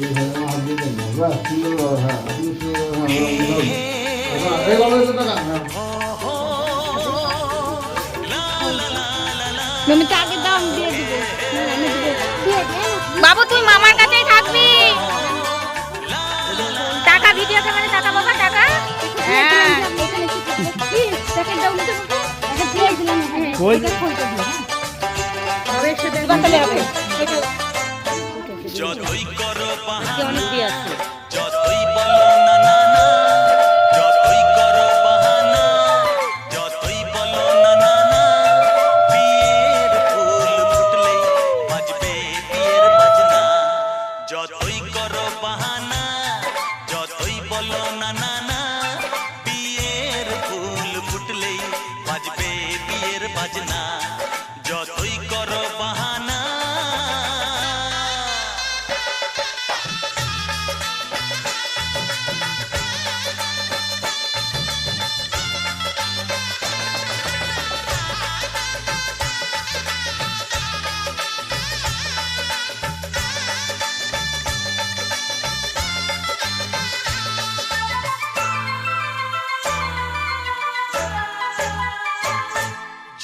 আগে দিয়ে দিব। বাবু তুই মামার কাছেই থাকবি। টাকা ভিডিও ক্যামেরা টাকা বাবা টাকা? হ্যাঁ। করো বাহানা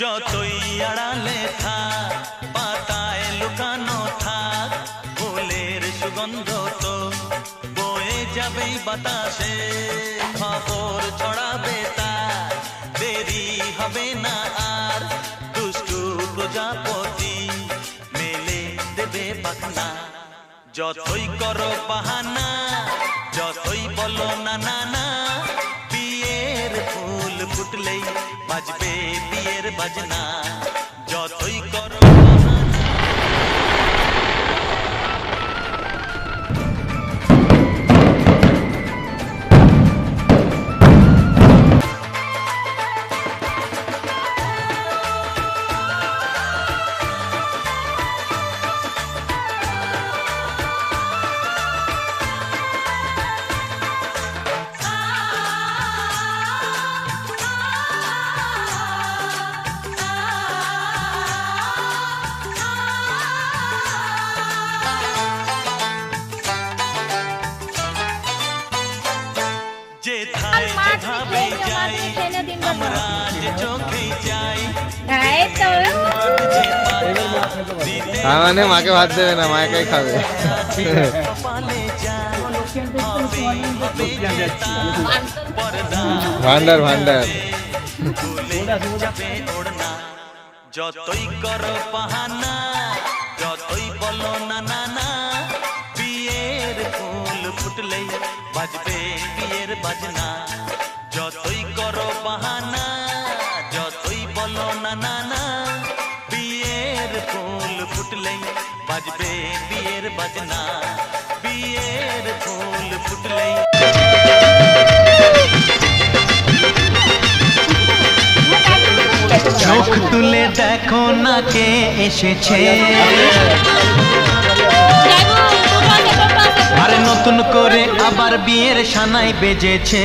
যতই আড়ালে থাক, পাতায় লুকানো থাক, ফুলের সুগন্ধ তো বয়ে যাবেই বাতাসে। খবর ছড়াবে তার দেরি হবে না আর। দুষ্টু প্রজাপতি মেলে দেবে পাখনা যতই করো বাহানা, যতই বলো না না না ফুটলেই বাজবে বিয়ের বাজনা। যতই করো দিলে তার মানে মাকে ভাত দেবে না মা একাই খাবে কপালে যায় হবে হবে যে তার পর্দা ভান্ডার ভান্ডার ভুলে যাবে ওড়না যতই করো বাহানা যতই বলো না না না বিয়ের ফুল ফুটলেই বাজবে বিয়ের বাজনা যতই করো বাহানা বাজনা বিয়ের ফুল ফুটলেই চোখ তুলে দেখো না কে এসেছে আরে নতুন করে আবার বিয়ের সানাই বেজেছে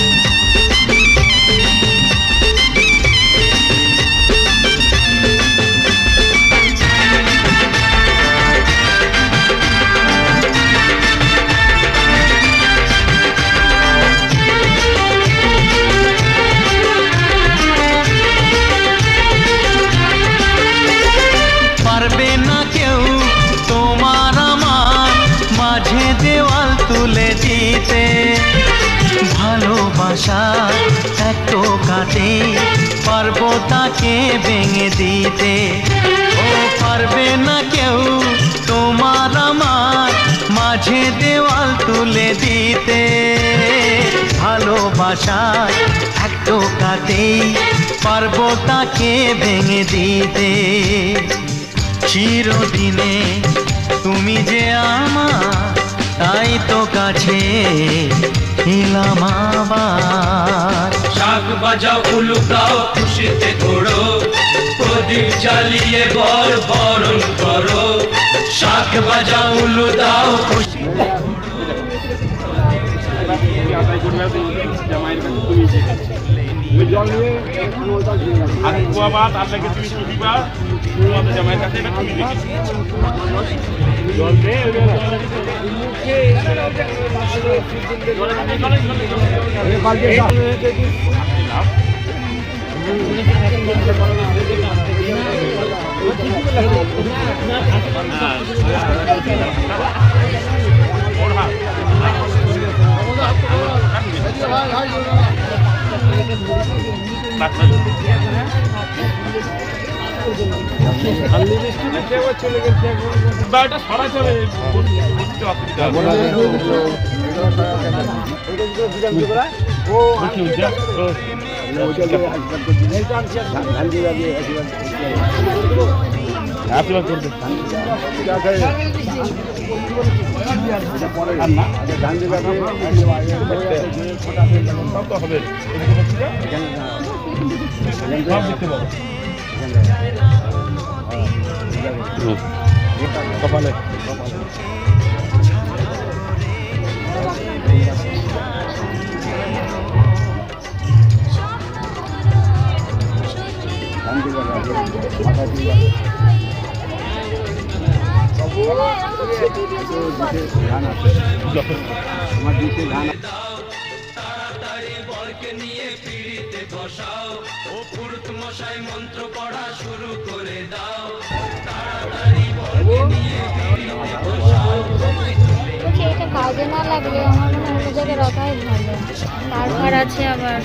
পারব তাকে ভেঙে দিতে। চিরদিনে তুমি যে আমার তাই তো কাছে এলাম আবার। শাক বাজাও উলুকাও খুশিতে ঘোড়ো প্রদীপ জ্বালিয়ে বর বরণ করো। শাক বাজাও উলু দাও খুশি আমি কুয়াবা তার লাগে তুমি চুপিবা কুয়াতে জামাইয়ের কাছে এটা তুমি দেখি জল দে বুঝলি, যা, ও, আশীর্বাদ করবে। আর না সব মন্ত্র পড়া শুরু করে দাও তাড়াতাড়ি কাজে না লাগলে আমার জায়গায় রাখাই ভালো তার আছে আবার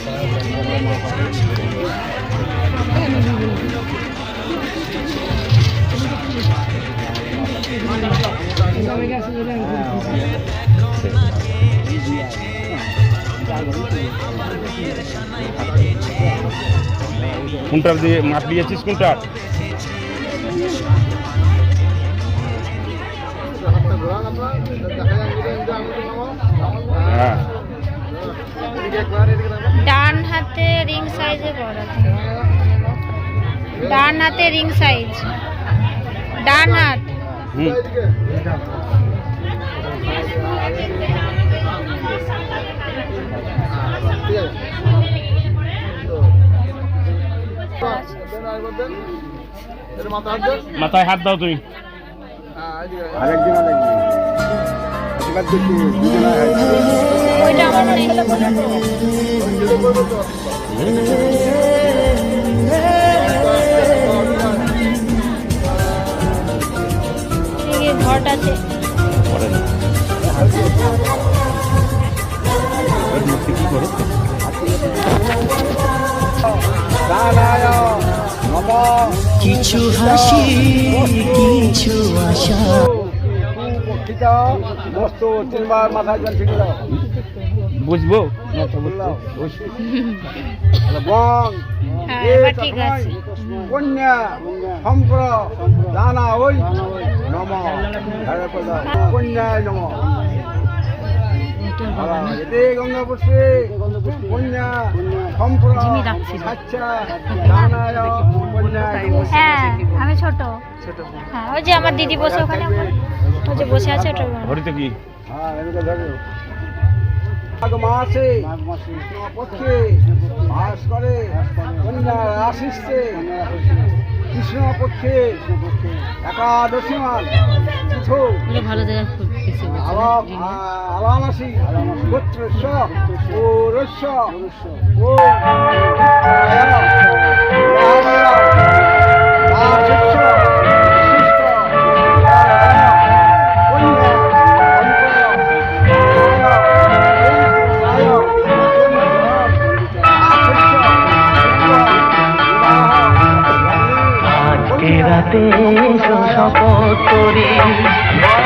কোনটার দিয়ে মাছ দিয়েছিস কোনটার হ্যাঁ। ডান হাতে রিং সাইজে বড়। ডান হাতে রিং সাইজ। ডান হাত। হুম। মাথায় হাত দাও তুমি। ওইটা আমার করো কিছু হাসি কিছু আশা। মস্ত তিনবার মাথায় জল দাও। বুঝব? বং। হ্যাঁ কন্যা সম্প্র দানা ওই নম। কন্যায় নম। এতে গঙ্গা পুষ্পে। আচ্ছা। হ্যাঁ আমি ছোট। হ্যাঁ ওই যে আমার দিদি বসে ওখানে ওই যে বসে আছে ওটা। ঘড়িতে কি? হ্যাঁ মাসে পক্ষে বাস করে কন্যা আশিসে কৃষ্ণ পক্ষে একাদশী মাস ভালো আলাপ আলামাসি গোত্রস্য ও রস্য ও রাতে শপথ করি। দুজনে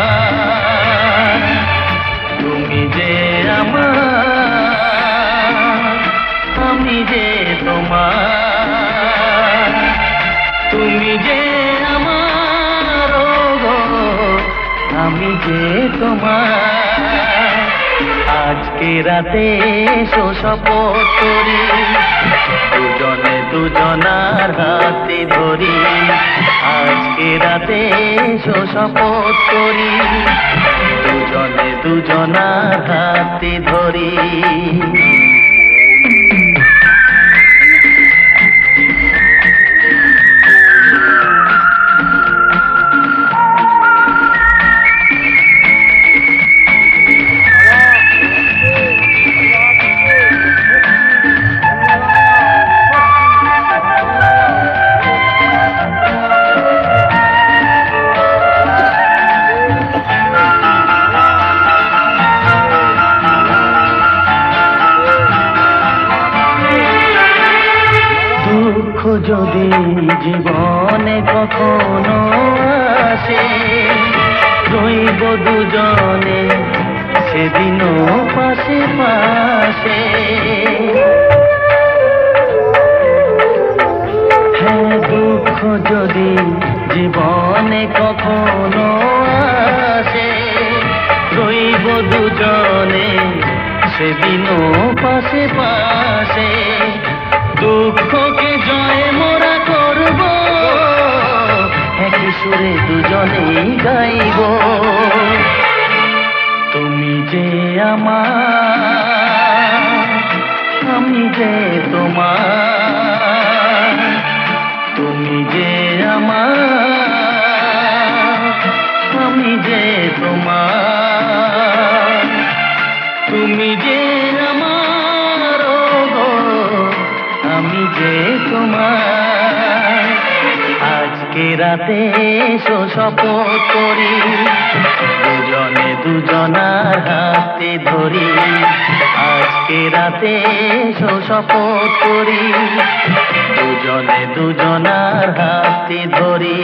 আমি যে তোমার। তুমি যে আমার আমি যে তোমার। আজকে রাতে শপথ করি, দুজনে দুজনার হাতে ধরি। আজকে রাতে শপথ করি, দুজনে দুজনার হাতে ধরি। সেদিনও পাশে পাশে। হ্যাঁ দুঃখ যদি জীবনে কখনো আসে, রইব দুজনে সেদিনও পাশে পাশে। দুঃখকে জয় মোরা করব, একই সুরে দুজনেই গাইব। যে আমার, আমি যে তোমার, তুমি যে আমার, আমি যে তোমার, তুমি যে আমার আমি যে তোমার। আজকে রাতে এসো শপথ করি। দুজনে দুজনার হাতে ধরি। আজকে রাতে এসো শপথ করি। দুজনে দুজনার হাতে ধরি।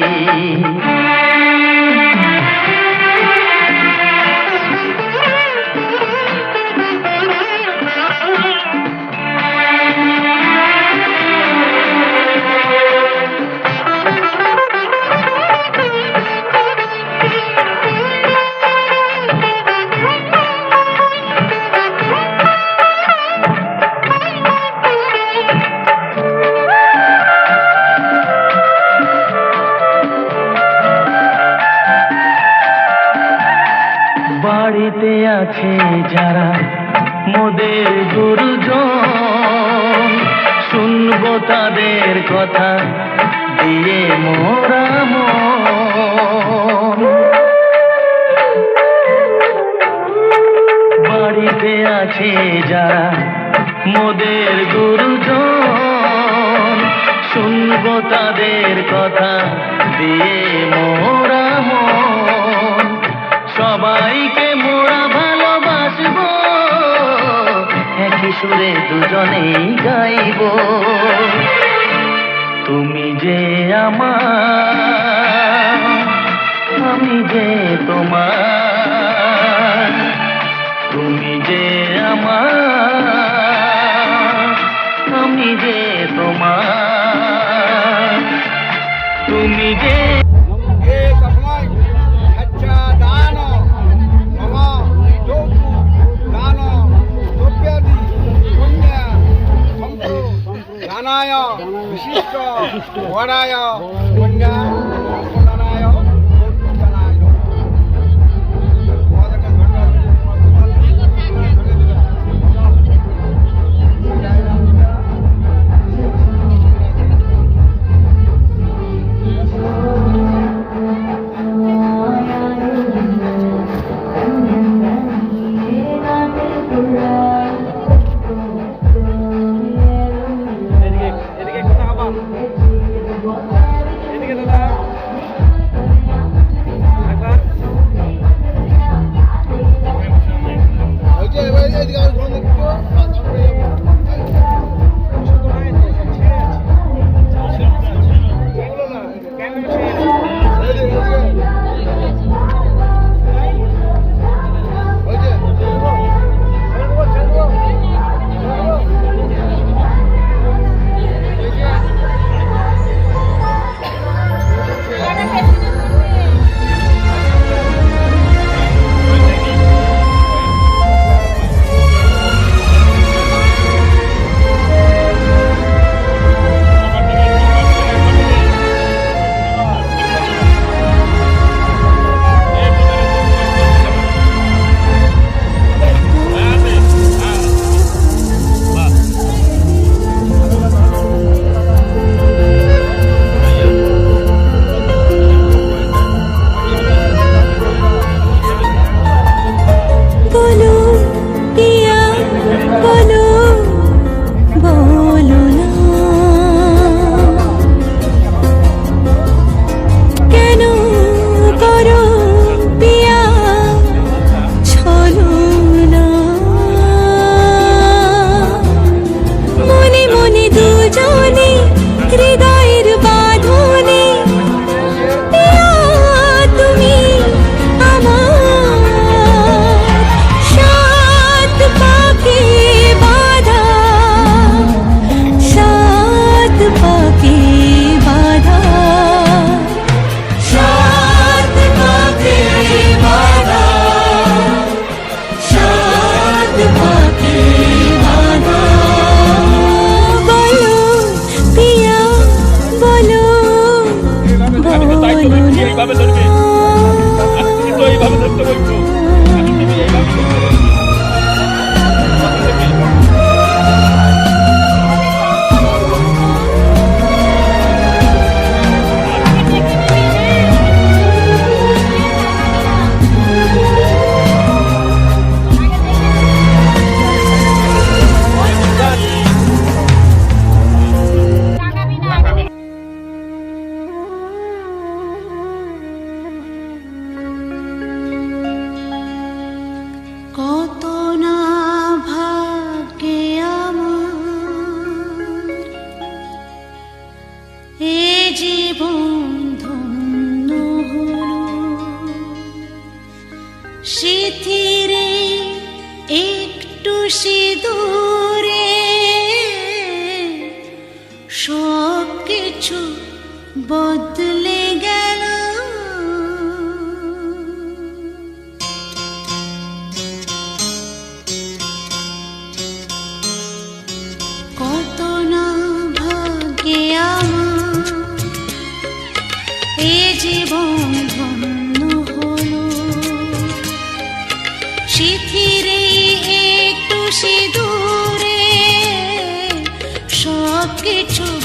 সুরে দুজনেই গাইব। তুমি যে আমার, আমি যে তোমার, তুমি যে আমার, আমি যে তোমার, তুমি যে What are y'all?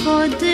for the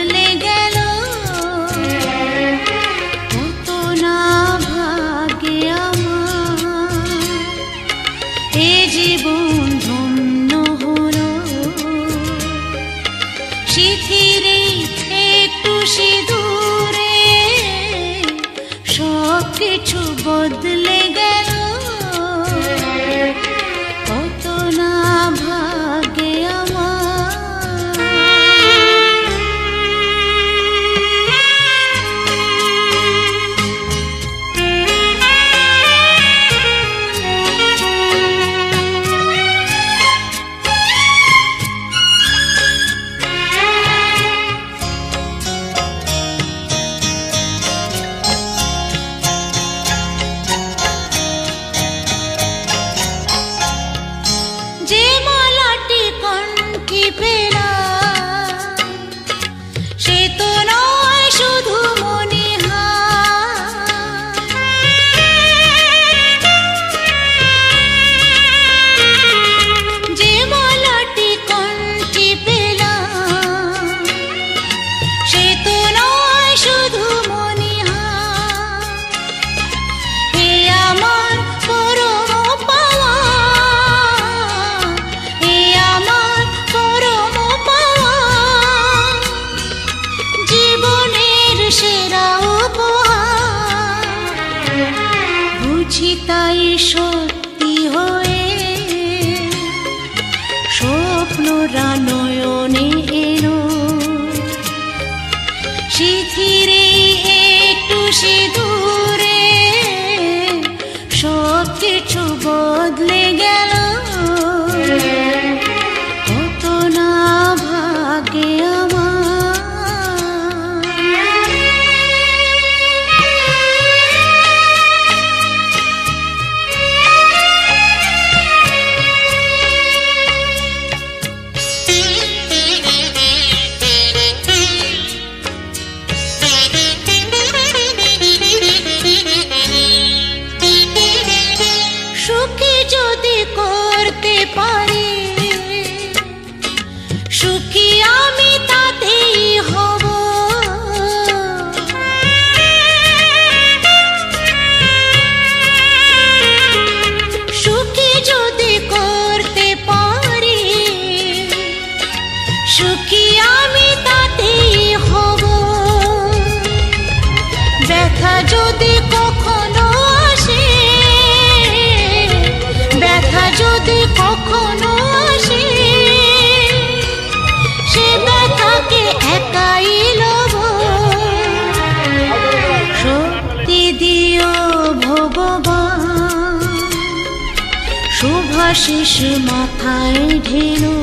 শিশু মাথায় ঢেলো।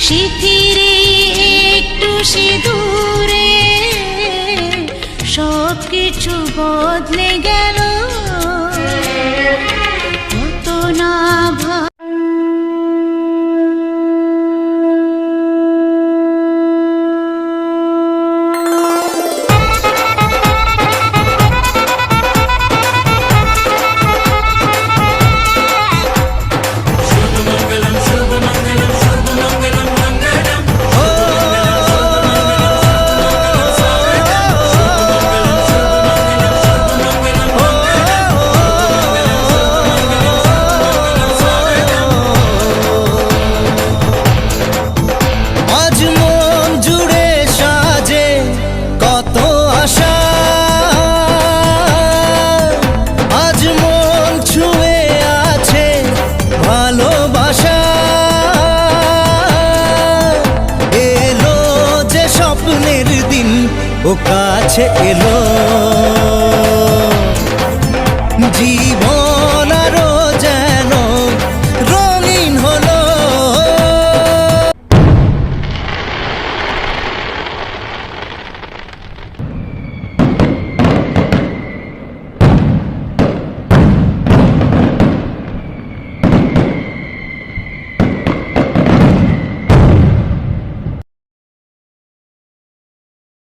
শিথিরে একটু সিঁদুরে সব কিছু বদলে গেল। কাছে এলো।